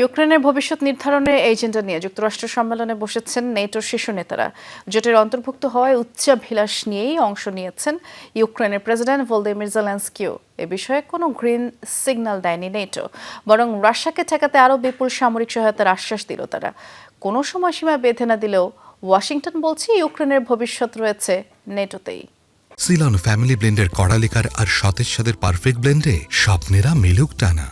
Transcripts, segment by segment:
ইউক্রেনের ভবিষ্যৎ নির্ধারণের এজেন্ডা নিয়ে যুক্তরাষ্ট্র সম্মেলনে বসেছেন নেটোর শীর্ষ নেতারা। জোটের অন্তর্ভুক্ত হওয়ায় উচ্চাভিলাষ নিয়েই অংশ নিয়েছেন ইউক্রেনের প্রেসিডেন্ট ভলদিমির জেলেন্সকিও। এ বিষয়ে কোনো গ্রিন সিগন্যাল দেয়নি নেটো, বরং রাশিয়াকে ঠেকাতে আরও বিপুল সামরিক সহায়তার আশ্বাস দিল তারা। কোনো সময়সীমা বেঁধে না দিলেও ওয়াশিংটন বলছে ইউক্রেনের ভবিষ্যৎ রয়েছে নেটোতেই। সিলন ফ্যামিলি ব্লেন্ডের কড়ালিকার আর সতেজ সাদের পারফেক্ট ব্লেন্ডে স্বপ্নেরা মেলুক টানা।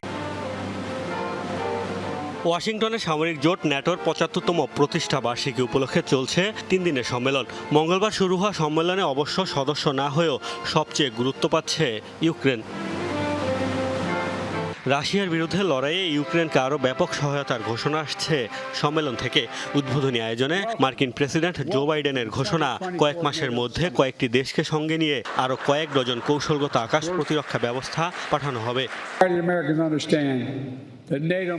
ওয়াশিংটনে সামরিক জোট ন্যাটোর পঁচাত্তরতম প্রতিষ্ঠা বার্ষিকী উপলক্ষে চলছে তিন দিনের সম্মেলন। মঙ্গলবার শুরু হওয়া সম্মেলনে অবশ্য সদস্য না হয়েও সবচেয়ে গুরুত্ব পাচ্ছে ইউক্রেন। রাশিয়ার বিরুদ্ধে লড়াইয়ে ইউক্রেনকে আরও ব্যাপক সহায়তার ঘোষণা আসছে সম্মেলন থেকে। উদ্বোধনী আয়োজনে মার্কিন প্রেসিডেন্ট জো বাইডেনের ঘোষণা, কয়েক মাসের মধ্যে কয়েকটি দেশকে সঙ্গে নিয়ে আরও কয়েক ডজন কৌশলগত আকাশ প্রতিরক্ষা ব্যবস্থা পাঠানো হবে।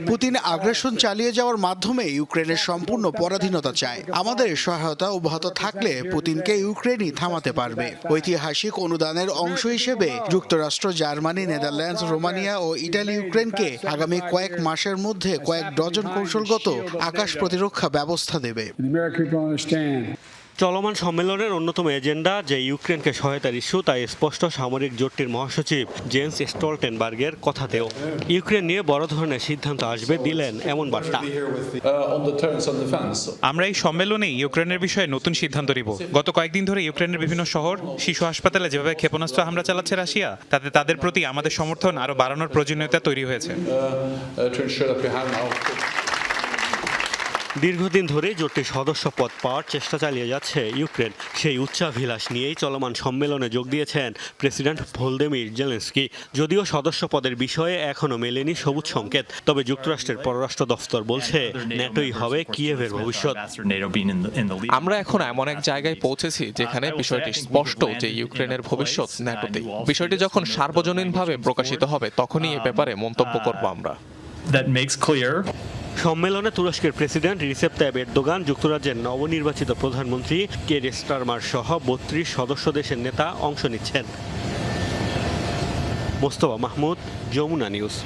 পুতিন আগ্রাসন চালিয়ে যাওয়ার মাধ্যমে ইউক্রেনের সম্পূর্ণ পরাধীনতা চায়। আমাদের সহায়তা অব্যাহত থাকলে পুতিনকে ইউক্রেনই থামাতে পারবে। ঐতিহাসিক অনুদানের অংশ হিসেবে যুক্তরাষ্ট্র, জার্মানি, নেদারল্যান্ডস, রোমানিয়া ও ইটালি ইউক্রেনকে আগামী কয়েক মাসের মধ্যে কয়েক ডজন কৌশলগত আকাশ প্রতিরক্ষা ব্যবস্থা দেবে। চলমান সম্মেলনের অন্যতম এজেন্ডা যে ইউক্রেনকে সহায়তার ইস্যু, তাই স্পষ্ট সামরিক জোটটির মহাসচিব জেন্স স্টলটেনবার্গের কথাতেও ইউক্রেন নিয়ে বড় ধরনের সিদ্ধান্ত আসবে দিলেন এমন বার্তা. আমরা এই সম্মেলনে ইউক্রেনের বিষয়ে নতুন সিদ্ধান্ত নিব গত কয়েকদিন ধরে ইউক্রেনের বিভিন্ন শহর, শিশু হাসপাতালে যেভাবে ক্ষেপণাস্ত্র হামলা চালাচ্ছে রাশিয়া, তাতে তাদের প্রতি আমাদের সমর্থন আরও বাড়ানোর প্রয়োজনীয়তা তৈরি হয়েছে দীর্ঘদিন ধরে জোটটির সদস্য পদ পাওয়ার চেষ্টা চালিয়ে যাচ্ছে ইউক্রেন। সেই উচ্চাভিলাষ নিয়েই চলমান সম্মেলনে যোগ দিয়েছেন প্রেসিডেন্ট ভোলদেমির জেলেন্সকি। যদিও সদস্য পদের বিষয়ে এখনও মেলেনি সবুজ সংকেত তবে যুক্তরাষ্ট্রের পররাষ্ট্র দফতর বলছে ন্যাটোই হবে কিয়েভের ভবিষ্যৎ। আমরা এখন এমন এক জায়গায় পৌঁছেছি যেখানে বিষয়টি স্পষ্ট যে ইউক্রেনের ভবিষ্যৎ ন্যাটোতে বিষয়টি যখন সার্বজনীনভাবে প্রকাশিত হবে তখনই এ ব্যাপারে মন্তব্য করব আমরা। That makes clear সম্মেলনে তুরস্কের প্রেসিডেন্ট রিসেপ তাইব এরদোগান, যুক্তরাজ্যের নবনির্বাচিত প্রধানমন্ত্রী কে রেস্টারমার সহ বত্রিশ সদস্য দেশের নেতা অংশ নিচ্ছেন। মোস্তফা মাহমুদ, যমুনা নিউজ।